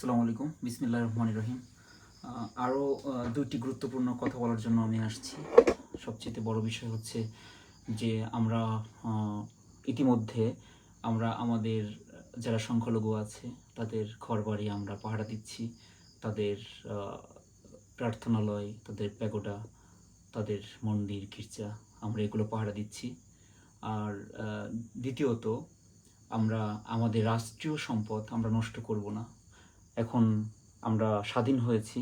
আসসালামু আলাইকুম। বিসমিল্লাহ রহমান রহিম। আরও দুইটি গুরুত্বপূর্ণ কথা বলার জন্য আমি আসছি। সবচেয়ে বড় বিষয় হচ্ছে যে আমরা ইতিমধ্যে আমরা আমাদের যারা সংখ্যালঘু আছে, তাদের ঘরবাড়ি আমরা পাহারা দিচ্ছি। তাদের প্রার্থনালয়, তাদের প্যাগোডা, তাদের মন্দির, গির্জা আমরা এগুলো পাহারা দিচ্ছি। আর দ্বিতীয়ত আমরা আমাদের রাষ্ট্রীয় সম্পদ আমরা নষ্ট করব না। এখন আমরা স্বাধীন হয়েছি,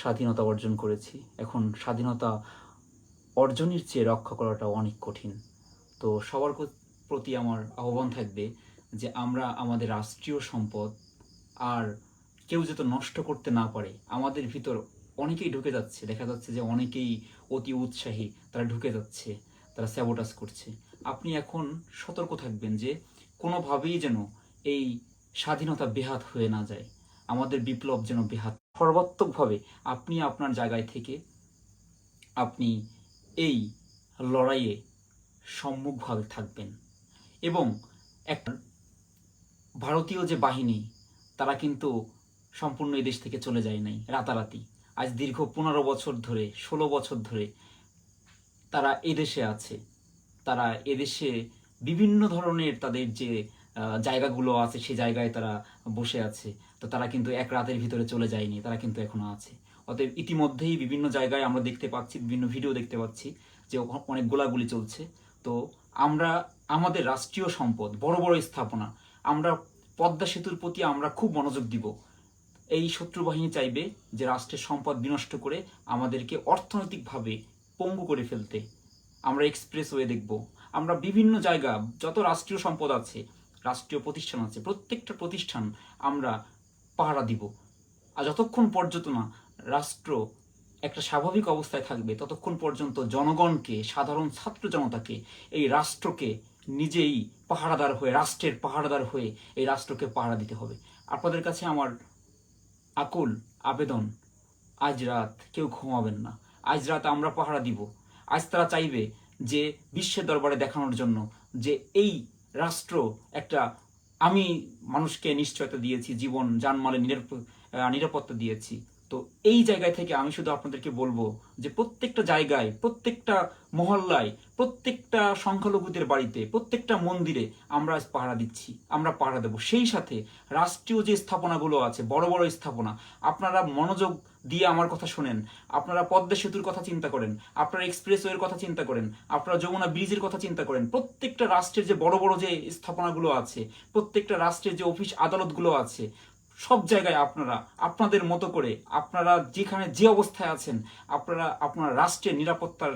স্বাধীনতা অর্জন করেছি। এখন স্বাধীনতা অর্জনের চেয়ে রক্ষা করাটা অনেক কঠিন। তো সবার প্রতি আমার আহ্বান থাকবে যে আমরা আমাদের রাষ্ট্রীয় সম্পদ আর কেউ যাতে নষ্ট করতে না পারে, আমাদের ভিতর অনেকেই ঢুকে যাচ্ছে। দেখা যাচ্ছে যে অনেকেই অতি উৎসাহী, তারা ঢুকে যাচ্ছে, তারা স্যাবোটাস করছে। আপনি এখন সতর্ক থাকবেন যে কোনোভাবেই যেন এই স্বাধীনতা বেহাত হয়ে না যায়। আমাদের বিপ্লব যেন বেহাত সর্বাত্মকভাবে আপনি আপনার জায়গায় থেকে আপনি এই লড়াইয়ে সম্মুখভাবে থাকবেন। এবং একটা ভারতীয় যে বাহিনী, তারা কিন্তু সম্পূর্ণ এই দেশ থেকে চলে যায় নাই, রাতারাতি। আজ দীর্ঘ পনেরো বছর ধরে, ষোলো বছর ধরে তারা এদেশে আছে। তারা এদেশে বিভিন্ন ধরনের তাদের যে জায়গাগুলো আছে, সেই জায়গায় তারা বসে আছে। তো তারা কিন্তু এক রাতের ভিতরে চলে যায়নি, তারা কিন্তু এখনও আছে। অতএব ইতিমধ্যেই বিভিন্ন জায়গায় আমরা দেখতে পাচ্ছি, বিভিন্ন ভিডিও দেখতে পাচ্ছি যে অনেক গোলাগুলি চলছে। তো আমরা, আমাদের রাষ্ট্রীয় সম্পদ, বড় বড় স্থাপনা, আমরা পদ্মা সেতুর প্রতি আমরা খুব মনোযোগ দিব। এই শত্রু বাহিনী চাইবে যে রাষ্ট্রের সম্পদ বিনষ্ট করে আমাদেরকে অর্থনৈতিকভাবে পঙ্গু করে ফেলতে। আমরা এক্সপ্রেসওয়ে দেখব। আমরা বিভিন্ন জায়গা, যত রাষ্ট্রীয় সম্পদ আছে রাষ্ট্রীয় প্রতিষ্ঠান আছে। প্রত্যেকটা প্রতিষ্ঠান আমরা পাহারা দিব। আর যতক্ষণ পর্যন্ত না রাষ্ট্র একটা স্বাভাবিক অবস্থায় থাকবে, ততক্ষণ পর্যন্ত জনগণকে, সাধারণ ছাত্র জনতাকে এই রাষ্ট্রকে নিজেই পাহারাদার হয়ে, রাষ্ট্রের পাহারাদার হয়ে এই রাষ্ট্রকে পাহারা দিতে হবে। আপনাদের কাছে আমার আকুল আবেদন, আজ রাত কেউ ঘুমাবেন না। আজ রাত আমরা পাহারা দিব। আজ তারা চাইবে যে বিশ্বের দরবারে দেখানোর জন্য যে এই রাষ্ট্র একটা, আমি মানুষকে নিশ্চয়তা দিয়েছি, জীবন জানমালের নিরাপ- নিরাপত্তা দিয়েছি। তো এই জায়গায় থেকে আমি শুধু আপনাদেরকে বলব যে প্রত্যেকটা জায়গায়, প্রত্যেকটা মহল্লায়, প্রত্যেকটা সংখ্যালঘুদের বাড়িতে, প্রত্যেকটা মন্দিরে আমরা পাহারা দিচ্ছি, আমরা পাহারা দেব। সেই সাথে রাষ্ট্রীয় যে স্থাপনাগুলো আছে, বড় বড় স্থাপনা, আপনারা মনোযোগ দিয়ে আমার কথা শোনেন। আপনারা পদ্মা সেতুর কথা চিন্তা করেন, আপনারা এক্সপ্রেসওয়ের কথা চিন্তা করেন, আপনারা যমুনা ব্রিজের কথা চিন্তা করেন। প্রত্যেকটা রাষ্ট্রের যে বড় বড় যে স্থাপনাগুলো আছে, প্রত্যেকটা রাষ্ট্রের যে অফিস আদালতগুলো আছে, সব জায়গায় আপনারা, আপনাদের মতো করে, আপনারা যেখানে যে অবস্থায় আছেন, আপনারা আপনার রাষ্ট্রের নিরাপত্তার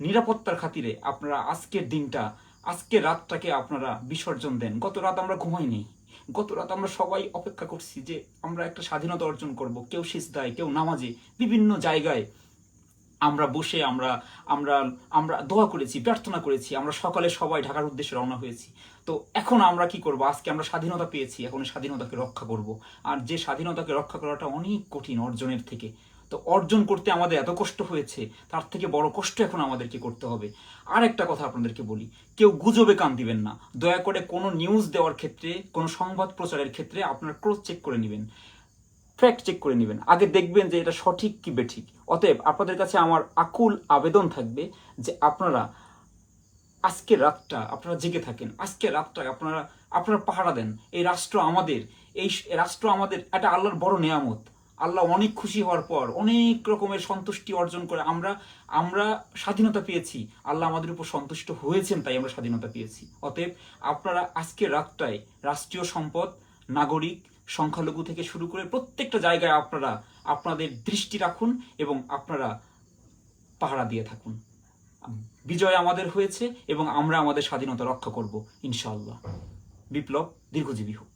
নিরাপত্তার খাতিরে আপনারা আজকের দিনটা, আজকের রাতটাকে আপনারা বিসর্জন দেন। গত রাত আমরা ঘুমাইনি। গত রাত আমরা সবাই অপেক্ষা করছি যে আমরা একটা স্বাধীনতা অর্জন করব। কেউ সিজদায়, কেউ নামাজে, বিভিন্ন জায়গায়। আমরা বসে আমরা আমরা আমরা দোয়া করেছি, প্রার্থনা করেছি, আমরা সকালে সবাই ঢাকার উদ্দেশ্যে রওনা হয়েছি। তো এখন আমরা কি করব? আজকে আমরা স্বাধীনতা পেয়েছি, এখন স্বাধীনতাকে রক্ষা করব। আর যে স্বাধীনতাকে রক্ষা করাটা অনেক কঠিন অর্জনের থেকে। তো অর্জন করতে আমাদের এত কষ্ট হয়েছে, তার থেকে বড় কষ্ট এখন আমাদেরকে করতে হবে। আর একটা কথা আপনাদেরকে বলি, কেউ গুজবে কান দিবেন না। দয়া করে কোনো নিউজ দেওয়ার ক্ষেত্রে, কোনো সংবাদ প্রচারের ক্ষেত্রে আপনার ক্রস চেক করে নেবেন। ফ্যাক্ট চেক করে নেবেন। আগে দেখবেন যে এটা সঠিক কি বেঠিক। অতএব আপনাদের কাছে আমার আকুল আবেদন থাকবে যে আপনারা আজকের রাতটা আপনারা জেগে থাকেন। আজকের রাতটা আপনারা আপনারা পাহারা দেন। এই রাষ্ট্র আমাদের, এই রাষ্ট্র আমাদের একটা আল্লাহর বড় নেয়ামত। আল্লাহ অনেক খুশি হওয়ার পর, অনেক রকমের সন্তুষ্টি অর্জন করে আমরা আমরা স্বাধীনতা পেয়েছি। আল্লাহ আমাদের উপর সন্তুষ্ট হয়েছেন, তাই আমরা স্বাধীনতা পেয়েছি। অতএব আপনারা আজকের রাতটায় রাষ্ট্রীয় সম্পদ, নাগরিক সংখ্যালঘু থেকে শুরু করে প্রত্যেকটা জায়গায় আপনারা, আপনাদের দৃষ্টি রাখুন এবং আপনারা পাহারা দিয়ে থাকুন। বিজয় আমাদের হয়েছে এবং আমরা আমাদের স্বাধীনতা রক্ষা করব, ইনশাআল্লাহ। বিপ্লব দীর্ঘজীবী হোক।